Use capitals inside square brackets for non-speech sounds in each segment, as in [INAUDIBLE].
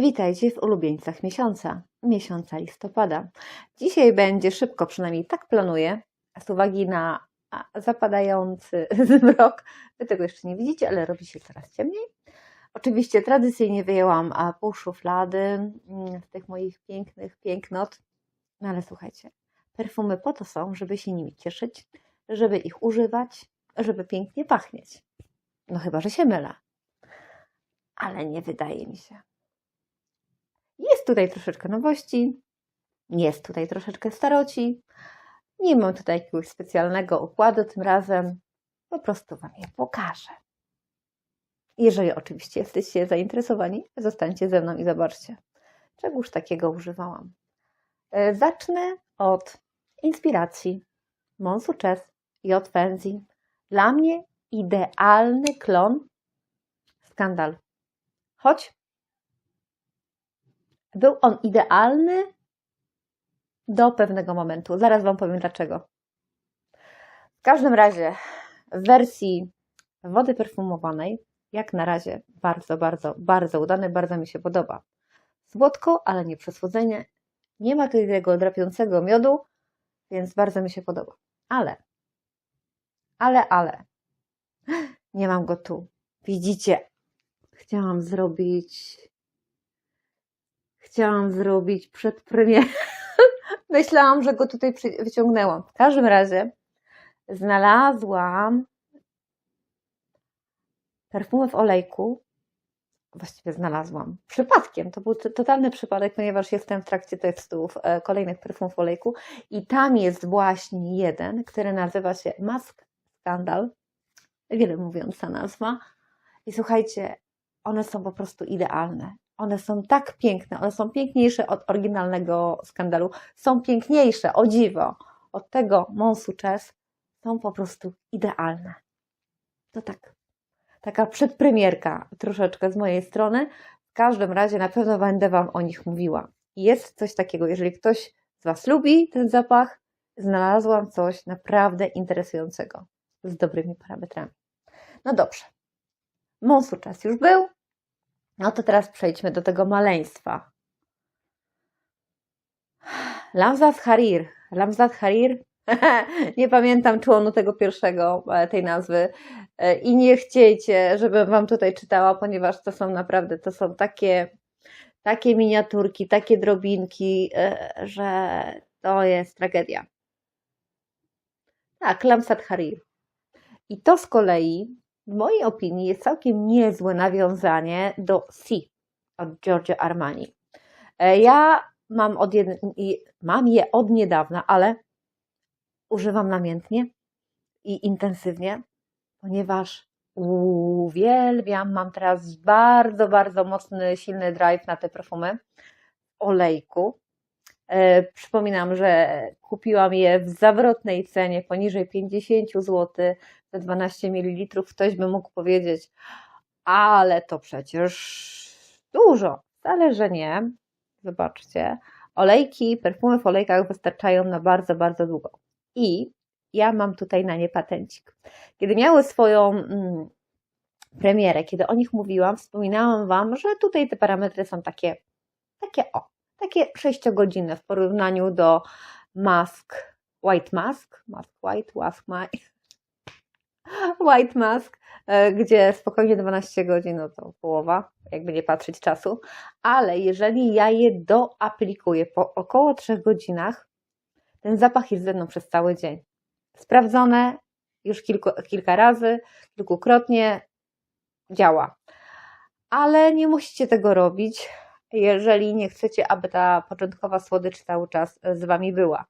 Witajcie w ulubieńcach miesiąca, miesiąca listopada. Dzisiaj będzie szybko, przynajmniej tak planuję, z uwagi na zapadający [LAUGHS] zmrok. Wy tego jeszcze nie widzicie, ale robi się coraz ciemniej. Oczywiście tradycyjnie wyjęłam pół szuflady mm, z tych moich pięknych pięknot. No ale słuchajcie, perfumy po to są, żeby się nimi cieszyć, żeby ich używać, żeby pięknie pachnieć. No chyba, że się mylę. Ale nie wydaje mi się. Jest tutaj troszeczkę nowości, jest tutaj troszeczkę staroci. Nie mam tutaj jakiegoś specjalnego układu tym razem. Po prostu Wam je pokażę. Jeżeli oczywiście jesteście zainteresowani, zostańcie ze mną i zobaczcie, czegoż takiego używałam. E, Zacznę od inspiracji Monsu Chess i od Fenzi. Dla mnie idealny klon skandal. Choć był on idealny do pewnego momentu. Zaraz Wam powiem dlaczego. W każdym razie w wersji wody perfumowanej, jak na razie, bardzo, bardzo, bardzo udany, bardzo mi się podoba. Słodko, ale nie przesłodzenie. Nie ma tutaj tego drapiącego miodu, więc bardzo mi się podoba. Ale, ale, ale, [GASPS] nie mam go tu. Widzicie, chciałam zrobić chciałam zrobić przed. [LAUGHS] Myślałam, że go tutaj wyciągnęłam. W każdym razie znalazłam perfumy w olejku. Właściwie znalazłam przypadkiem. To był totalny przypadek, ponieważ jestem w trakcie testów e, kolejnych perfumów w olejku i tam jest właśnie jeden, który nazywa się Mask Scandal. Wiele mówiąca nazwa. I słuchajcie, one są po prostu idealne. One są tak piękne, one są piękniejsze od oryginalnego skandalu, są piękniejsze, o dziwo, od tego Monsu Chess, są po prostu idealne. To tak, taka przedpremierka troszeczkę z mojej strony. W każdym razie na pewno będę Wam o nich mówiła. Jest coś takiego, jeżeli ktoś z Was lubi ten zapach, znalazłam coś naprawdę interesującego, z dobrymi parametrami. No dobrze, Monsu Chess już był, no to teraz przejdźmy do tego maleństwa. Lamzat Harir. Lamzat Harir. [LAUGHS] nie pamiętam członu tego pierwszego, e, tej nazwy. E, I nie chciejcie, żebym wam tutaj czytała, ponieważ to są naprawdę, to są takie, takie miniaturki, takie drobinki, e, że to jest tragedia. Tak, Lamzat Harir. I to z kolei w mojej opinii jest całkiem niezłe nawiązanie do C od Giorgio Armani. E, Ja mam, od jed... i- mam je od niedawna, ale używam namiętnie i intensywnie, ponieważ uwielbiam, mam teraz bardzo, bardzo mocny, silny drive na te perfumy olejku. E, Przypominam, że kupiłam je w zawrotnej cenie poniżej 50 zł te 12 ml, ktoś by mógł powiedzieć, ale to przecież dużo. Wcale, że nie. Zobaczcie, olejki, perfumy w olejkach wystarczają na bardzo, bardzo długo. I ja mam tutaj na nie patencik. Kiedy miały swoją mm, premierę, kiedy o nich mówiłam, wspominałam Wam, że tutaj te parametry są takie, takie o, takie 6-godzinne w porównaniu do mask, white mask, mask white, mask my, [LAUGHS] White Mask, e, gdzie spokojnie 12 godzin, no to połowa, jakby nie patrzeć czasu, ale jeżeli ja je doaplikuję po około 3 godzinach, ten zapach jest ze mną przez cały dzień. Sprawdzone już kilku, kilka razy, kilkukrotnie działa. Ale nie musicie tego robić, jeżeli nie chcecie, aby ta początkowa słodycz cały czas z Wami była.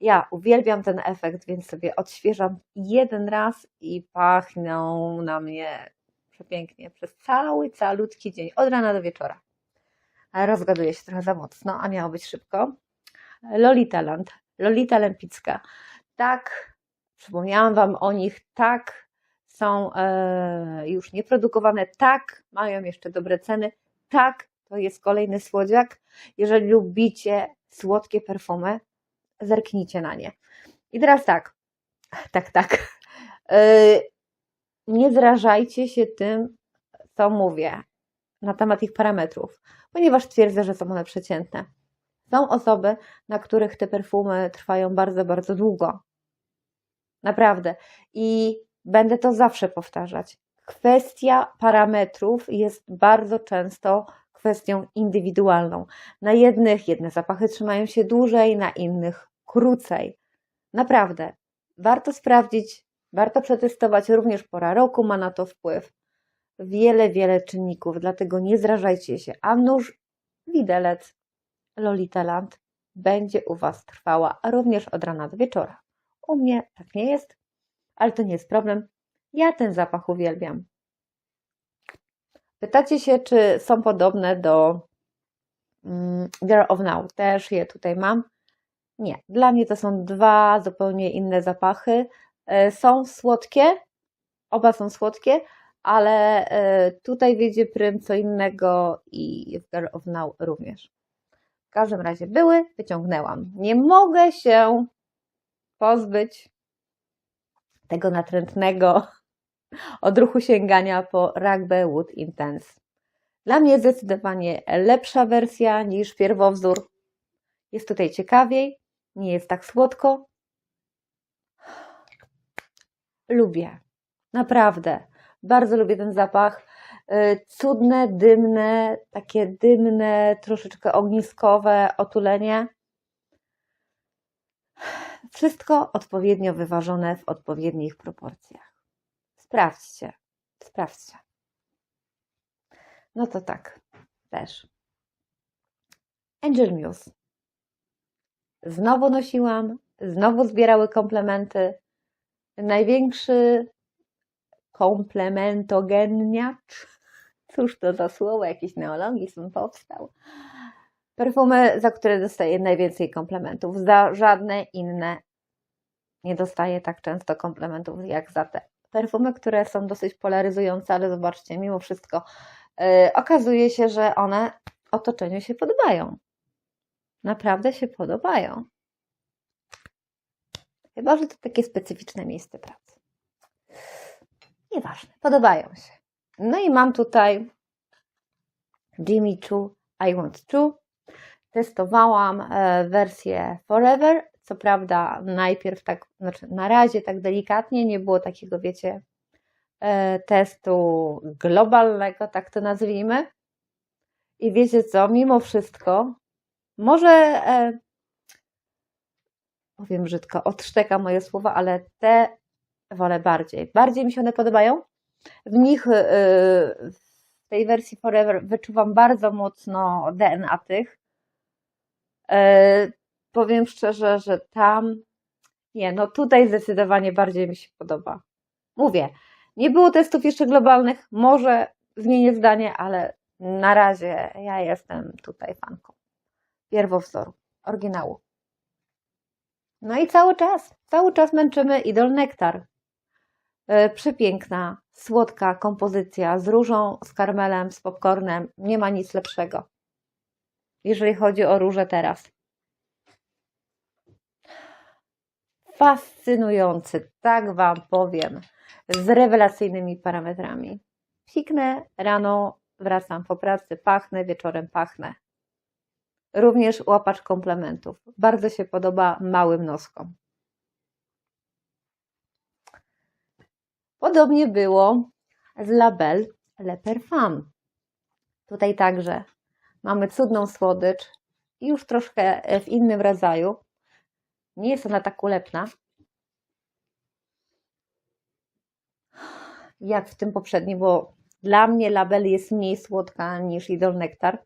Ja uwielbiam ten efekt, więc sobie odświeżam jeden raz i pachną na mnie przepięknie przez cały, calutki dzień, od rana do wieczora. Rozgaduję się trochę za mocno, a miało być szybko. Lolita Land, Lolita Lempicka. Tak, przypomniałam Wam o nich, tak, są e, już nieprodukowane, tak, mają jeszcze dobre ceny, tak, to jest kolejny słodziak. Jeżeli lubicie słodkie perfumy, zerknijcie na nie. I teraz tak, tak, tak. Yy, nie zrażajcie się tym, co mówię na temat ich parametrów, ponieważ twierdzę, że są one przeciętne. Są osoby, na których te perfumy trwają bardzo, bardzo długo. Naprawdę. I będę to zawsze powtarzać. Kwestia parametrów jest bardzo często kwestią indywidualną. Na jednych jedne zapachy trzymają się dłużej, na innych krócej. Naprawdę. Warto sprawdzić, warto przetestować. Również pora roku ma na to wpływ. Wiele, wiele czynników, dlatego nie zrażajcie się. A nuż widelec Lolita Land będzie u Was trwała również od rana do wieczora. U mnie tak nie jest, ale to nie jest problem. Ja ten zapach uwielbiam. Pytacie się, czy są podobne do mm, Girl of Now. Też je tutaj mam. Nie, dla mnie to są dwa zupełnie inne zapachy. E, Są słodkie, oba są słodkie, ale e, tutaj wiedzie prym co innego i w Girl of Now również. W każdym razie były, wyciągnęłam. Nie mogę się pozbyć tego natrętnego odruchu sięgania po Rugby Wood Intense. Dla mnie zdecydowanie lepsza wersja niż pierwowzór. Jest tutaj ciekawiej, nie jest tak słodko. Lubię, naprawdę. Bardzo lubię ten zapach. Y, Cudne, dymne, takie dymne, troszeczkę ogniskowe otulenie. Wszystko odpowiednio wyważone w odpowiednich proporcjach. Sprawdźcie, sprawdźcie. No to tak, też. Angel Muse. Znowu nosiłam, znowu zbierały komplementy. Największy komplementogeniacz. Cóż to za słowo, jakiś neologizm powstał. Perfumy, za które dostaję najwięcej komplementów. Za żadne inne nie dostaję tak często komplementów jak za te perfumy, które są dosyć polaryzujące, ale zobaczcie, mimo wszystko yy, okazuje się, że one otoczeniu się podobają. Naprawdę się podobają. Chyba, że to takie specyficzne miejsce pracy. Nieważne, podobają się. No i mam tutaj Jimmy Choo I Want Choo. Testowałam e, wersję Forever. Co prawda, najpierw tak, znaczy na razie tak delikatnie, nie było takiego, wiecie, e, testu globalnego, tak to nazwijmy. I wiecie co, mimo wszystko, może e, powiem brzydko, odszczeka moje słowa, ale te wolę bardziej. Bardziej mi się one podobają. W nich, e, w tej wersji Forever, wyczuwam bardzo mocno DNA tych. Powiem szczerze, że tam, nie, no tutaj zdecydowanie bardziej mi się podoba. Mówię, nie było testów jeszcze globalnych, może zmienię zdanie, ale na razie ja jestem tutaj fanką pierwowzoru, oryginału. No i cały czas, cały czas męczymy Idol Nektar. E, Przepiękna, słodka kompozycja z różą, z karmelem, z popcornem. Nie ma nic lepszego, jeżeli chodzi o róże teraz. Fascynujący, tak Wam powiem, z rewelacyjnymi parametrami. Psiknę rano, wracam po pracy, pachnę, wieczorem pachnę. Również łapacz komplementów. Bardzo się podoba małym noskom. Podobnie było z Label Le Parfum. Tutaj także mamy cudną słodycz już troszkę w innym rodzaju. Nie jest ona tak ulepna, jak w tym poprzednim, bo dla mnie label jest mniej słodka niż Idol Nektar.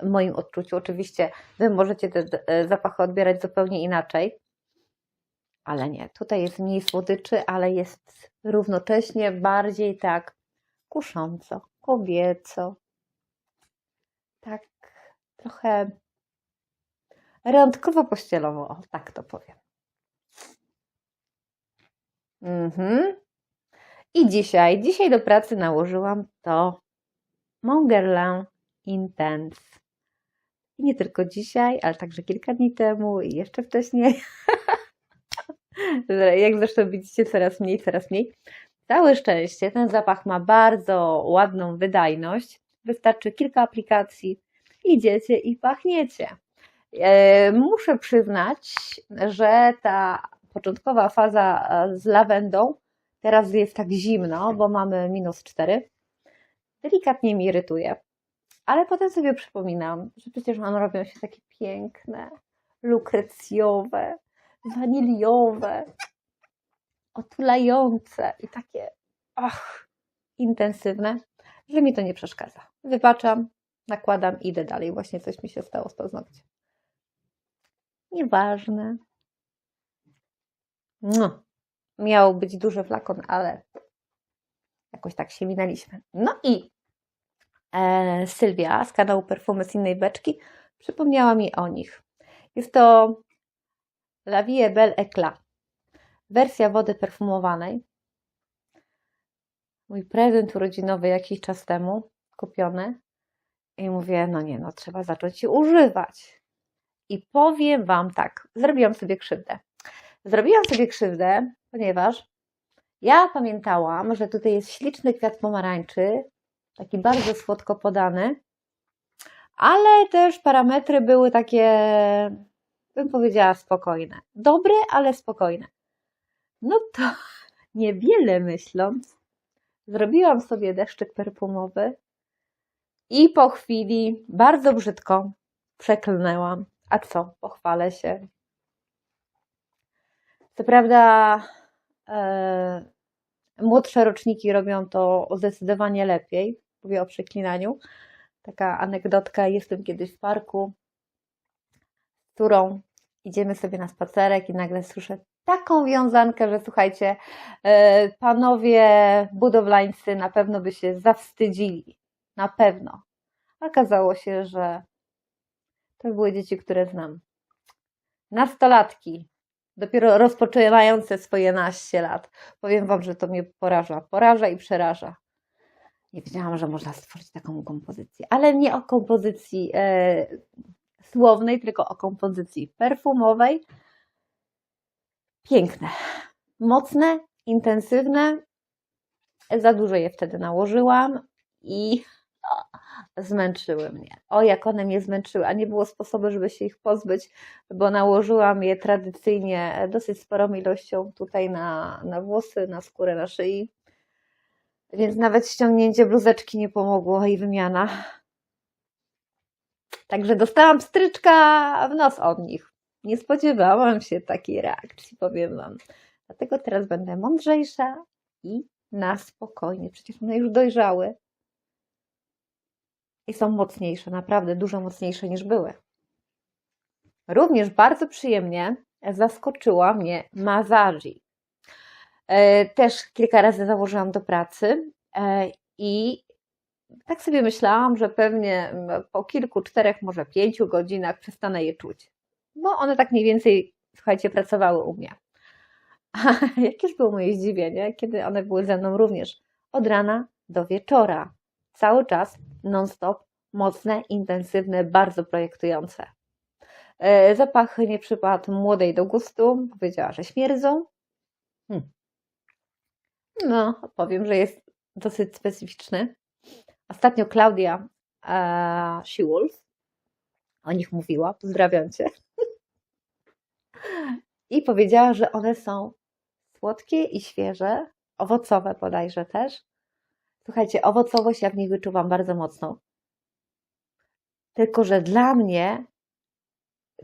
W moim odczuciu, oczywiście, Wy możecie te e, zapachy odbierać zupełnie inaczej, ale nie. Tutaj jest mniej słodyczy, ale jest równocześnie bardziej tak kusząco, kobieco. Tak trochę randkowo pościelowo, o, tak to powiem. Mhm. I dzisiaj, dzisiaj do pracy nałożyłam to Mongerlin Intense. I nie tylko dzisiaj, ale także kilka dni temu i jeszcze wcześniej. [LAUGHS] Jak zresztą widzicie, coraz mniej, coraz mniej. Całe szczęście, ten zapach ma bardzo ładną wydajność. Wystarczy kilka aplikacji, idziecie i pachniecie. E, Muszę przyznać, że ta początkowa faza e, z lawendą, teraz jest tak zimno, bo mamy minus 4, delikatnie mi irytuje. Ale potem sobie przypominam, że przecież one robią się takie piękne, lukrecjowe, waniliowe, otulające i takie ach, intensywne, że mi to nie przeszkadza. Wybaczam, nakładam, idę dalej. Właśnie coś mi się stało z paznokciem. Nieważne. No. Miał być duży flakon, ale jakoś tak się minęliśmy. No i e, Sylwia z kanału Perfumy z innej beczki przypomniała mi o nich. Jest to La Vie Belle Eclat. Wersja wody perfumowanej. Mój prezent urodzinowy jakiś czas temu kupiony. I mówię, no nie, no trzeba zacząć używać. I powiem Wam tak, zrobiłam sobie krzywdę. Zrobiłam sobie krzywdę, ponieważ ja pamiętałam, że tutaj jest śliczny kwiat pomarańczy, taki bardzo słodko podany, ale też parametry były takie, bym powiedziała, spokojne. Dobre, ale spokojne. No to [LAUGHS] niewiele myśląc, zrobiłam sobie deszczyk perfumowy i po chwili bardzo brzydko przeklnęłam. A co, pochwalę się. Co prawda, e, młodsze roczniki robią to zdecydowanie lepiej. Mówię o przeklinaniu. Taka anegdotka. Jestem kiedyś w parku, z którą idziemy sobie na spacerek i nagle słyszę taką wiązankę, że słuchajcie, e, panowie budowlańcy na pewno by się zawstydzili. Na pewno. Okazało się, że to były dzieci, które znam. Nastolatki, dopiero rozpoczynające swoje naście lat. Powiem Wam, że to mnie poraża. Poraża i przeraża. Nie wiedziałam, że można stworzyć taką kompozycję, ale nie o kompozycji e, słownej, tylko o kompozycji perfumowej. Piękne, mocne, intensywne. Za dużo je wtedy nałożyłam i zmęczyły mnie. O, jak one mnie zmęczyły, a nie było sposobu, żeby się ich pozbyć, bo nałożyłam je tradycyjnie dosyć sporą ilością tutaj na, na włosy, na skórę, na szyi. Więc nawet ściągnięcie bluzeczki nie pomogło i wymiana. Także dostałam stryczka w nos od nich. Nie spodziewałam się takiej reakcji, powiem Wam. Dlatego teraz będę mądrzejsza i na spokojnie. Przecież one już dojrzały i są mocniejsze, naprawdę dużo mocniejsze niż były. Również bardzo przyjemnie zaskoczyła mnie Mazaji. E, też kilka razy założyłam do pracy e, i tak sobie myślałam, że pewnie po kilku, czterech, może pięciu godzinach przestanę je czuć. Bo one tak mniej więcej, słuchajcie, pracowały u mnie. [LAUGHS] A jakież było moje zdziwienie, kiedy one były ze mną również od rana do wieczora. Cały czas, non-stop, mocne, intensywne, bardzo projektujące. E, zapach nie przypadł młodej do gustu, powiedziała, że śmierdzą. Hmm. No, powiem, że jest dosyć specyficzny. Ostatnio Klaudia e, She-Wolf o nich mówiła, pozdrawiam Cię. I powiedziała, że one są słodkie i świeże, owocowe bodajże też. Słuchajcie, owocowość ja w nich wyczuwam bardzo mocno. Tylko, że dla mnie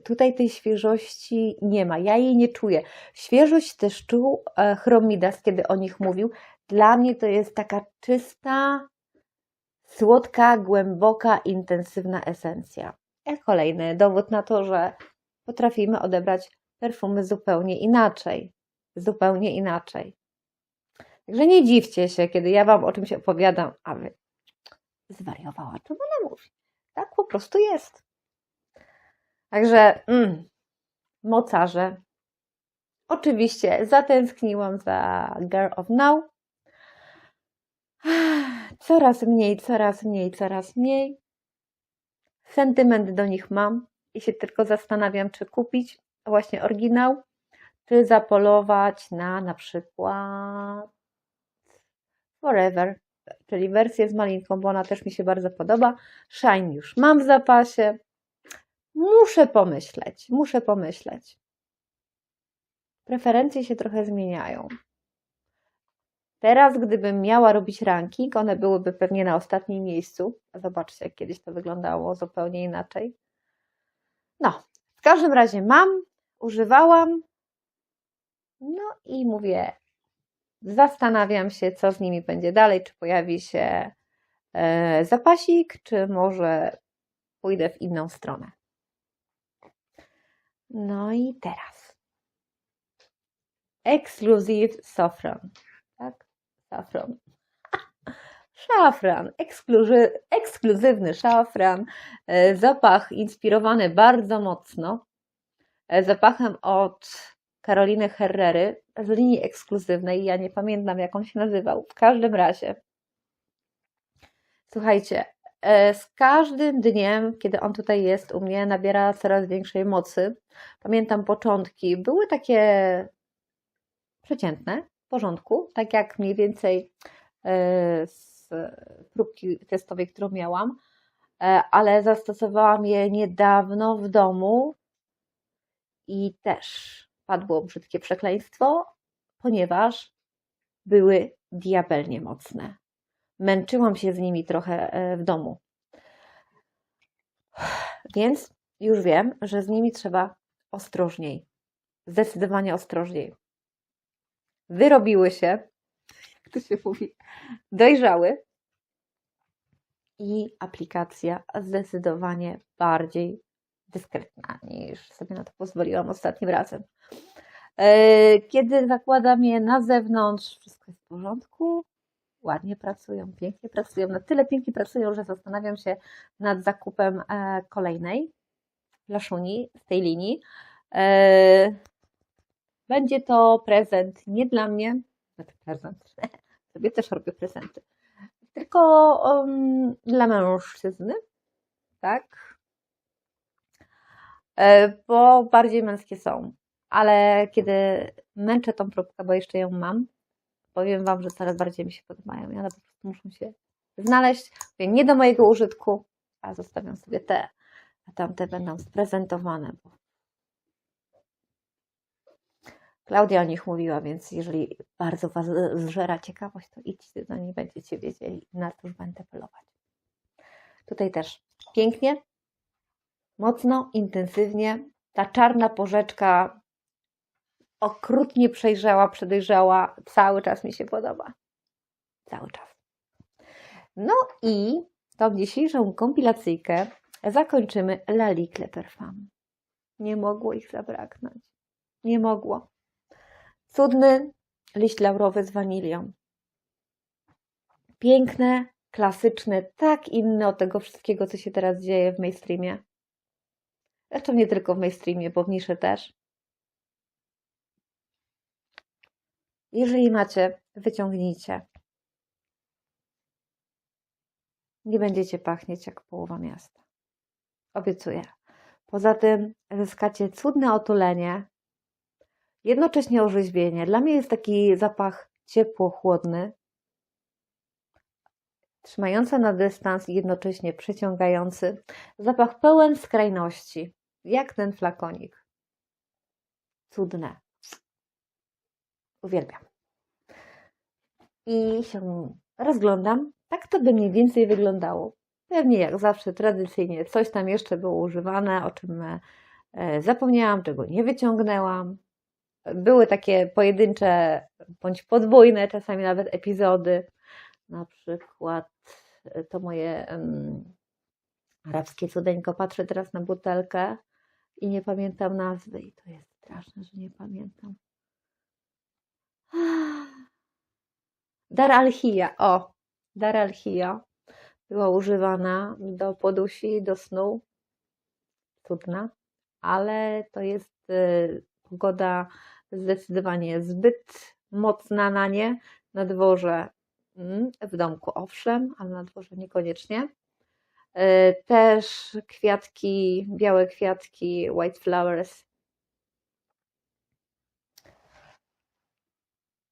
tutaj tej świeżości nie ma. Ja jej nie czuję. Świeżość też czuł e, Chromidas, kiedy o nich mówił. Dla mnie to jest taka czysta, słodka, głęboka, intensywna esencja. I kolejny dowód na to, że potrafimy odebrać perfumy zupełnie inaczej. Zupełnie inaczej. Także nie dziwcie się, kiedy ja Wam o czymś opowiadam, a Wy zwariowała, to ona mówi. Tak po prostu jest. Także mm, mocarze. Oczywiście zatęskniłam za Girl of Now. [SIGHS] Coraz mniej, coraz mniej, coraz mniej. Sentyment do nich mam i się tylko zastanawiam, czy kupić właśnie oryginał, czy zapolować na na przykład Forever, czyli wersję z malinką, bo ona też mi się bardzo podoba. Shine już mam w zapasie. Muszę pomyśleć, muszę pomyśleć. Preferencje się trochę zmieniają. Teraz, gdybym miała robić ranking, one byłyby pewnie na ostatnim miejscu. Zobaczcie, jak kiedyś to wyglądało zupełnie inaczej. No, w każdym razie mam, używałam. No i mówię, zastanawiam się, co z nimi będzie dalej, czy pojawi się e, zapasik, czy może pójdę w inną stronę. No i teraz. Exclusive saffron. Tak? Saffron. [LAUGHS] Szafran, ekskluzy, ekskluzywny szafran, e, zapach inspirowany bardzo mocno e, zapachem od Karoliny Herrery z linii ekskluzywnej. Ja nie pamiętam, jak on się nazywał. W każdym razie, słuchajcie, e, z każdym dniem, kiedy on tutaj jest u mnie, nabiera coraz większej mocy. Pamiętam początki, były takie przeciętne, w porządku, tak jak mniej więcej z próbki testowej, którą miałam, ale zastosowałam je niedawno w domu i też padło brzydkie przekleństwo, ponieważ były diabelnie mocne. Męczyłam się z nimi trochę w domu. Więc już wiem, że z nimi trzeba ostrożniej. Zdecydowanie ostrożniej. Wyrobiły się, jak to się mówi, dojrzały i aplikacja zdecydowanie bardziej dyskretna niż sobie na to pozwoliłam ostatnim razem. E, kiedy zakładam je na zewnątrz, wszystko jest w porządku, ładnie pracują, pięknie pracują, na tyle pięknie pracują, że zastanawiam się nad zakupem e, kolejnej flaszuni z tej linii. E, będzie to prezent nie dla mnie, znaczy prezent, [LAUGHS] sobie też robię prezenty, tylko um, dla mężczyzny, tak? Bo bardziej męskie są ale kiedy męczę tą próbkę, bo jeszcze ją mam, powiem Wam, że coraz bardziej mi się podobają. One po prostu muszą się znaleźć. Mówię, nie do mojego użytku, a zostawiam sobie te, a tamte będą sprezentowane. Klaudia o nich mówiła, więc jeżeli bardzo Was zżera ciekawość, to idźcie do niej, będziecie wiedzieli, na cóż będę polować. Tutaj też pięknie, mocno, intensywnie. Ta czarna porzeczka okrutnie przejrzała, przedejrzała, cały czas mi się podoba. Cały czas. No i tą dzisiejszą kompilacyjkę zakończymy Lalique Parfum. Nie mogło ich zabraknąć. Nie mogło. Cudny liść laurowy z wanilią. Piękne, klasyczne, tak inne od tego wszystkiego, co się teraz dzieje w mainstreamie. Zresztą nie tylko w mainstreamie, bo w niszy też. Jeżeli macie, wyciągnijcie. Nie będziecie pachnieć jak połowa miasta. Obiecuję. Poza tym zyskacie cudne otulenie, jednocześnie orzeźwienie. Dla mnie jest taki zapach ciepło-chłodny, trzymający na dystans i jednocześnie przyciągający. Zapach pełen skrajności, jak ten flakonik. Cudne. Uwielbiam. I się rozglądam. Tak to by mniej więcej wyglądało. Pewnie jak zawsze tradycyjnie coś tam jeszcze było używane, o czym e, zapomniałam, czego nie wyciągnęłam. Były takie pojedyncze bądź podwójne, czasami nawet epizody. Na przykład e, to moje um, arabskie cudeńko. Patrzę teraz na butelkę i nie pamiętam nazwy. I to jest straszne, że nie pamiętam. [SIGHS] Dar al-Hija, o, Dar al-Hija była używana do podusi, do snu. Cudna, ale to jest y, pogoda zdecydowanie zbyt mocna na nie. Na dworze, mm, w domku owszem, ale na dworze niekoniecznie. Y, też kwiatki, białe kwiatki, white flowers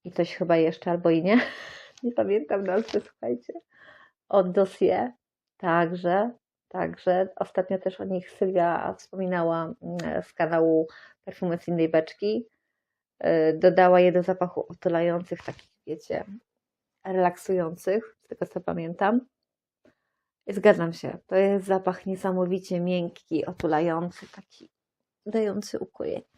i coś chyba jeszcze, albo i nie. [LAUGHS] nie pamiętam nazwy, słuchajcie, od dossier. Także, także ostatnio też o nich Sylwia wspominała mm, z kanału Perfumy z innej beczki. Yy, Dodała je do zapachu otulających, takich wiecie, relaksujących, z tego co pamiętam. Zgadzam się, to jest zapach niesamowicie miękki, otulający, taki dający ukojenie.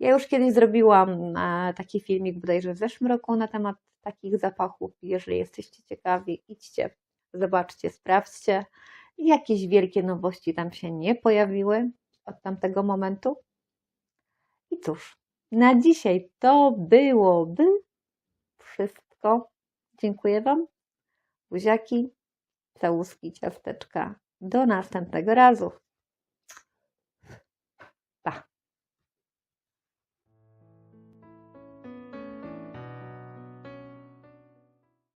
Ja już kiedyś zrobiłam e, taki filmik bodajże w zeszłym roku na temat takich zapachów. Jeżeli jesteście ciekawi, idźcie, zobaczcie, sprawdźcie. Jakieś wielkie nowości tam się nie pojawiły od tamtego momentu. I cóż, na dzisiaj to byłoby wszystko. Dziękuję Wam. Buziaki, całuski, ciasteczka. Do następnego razu.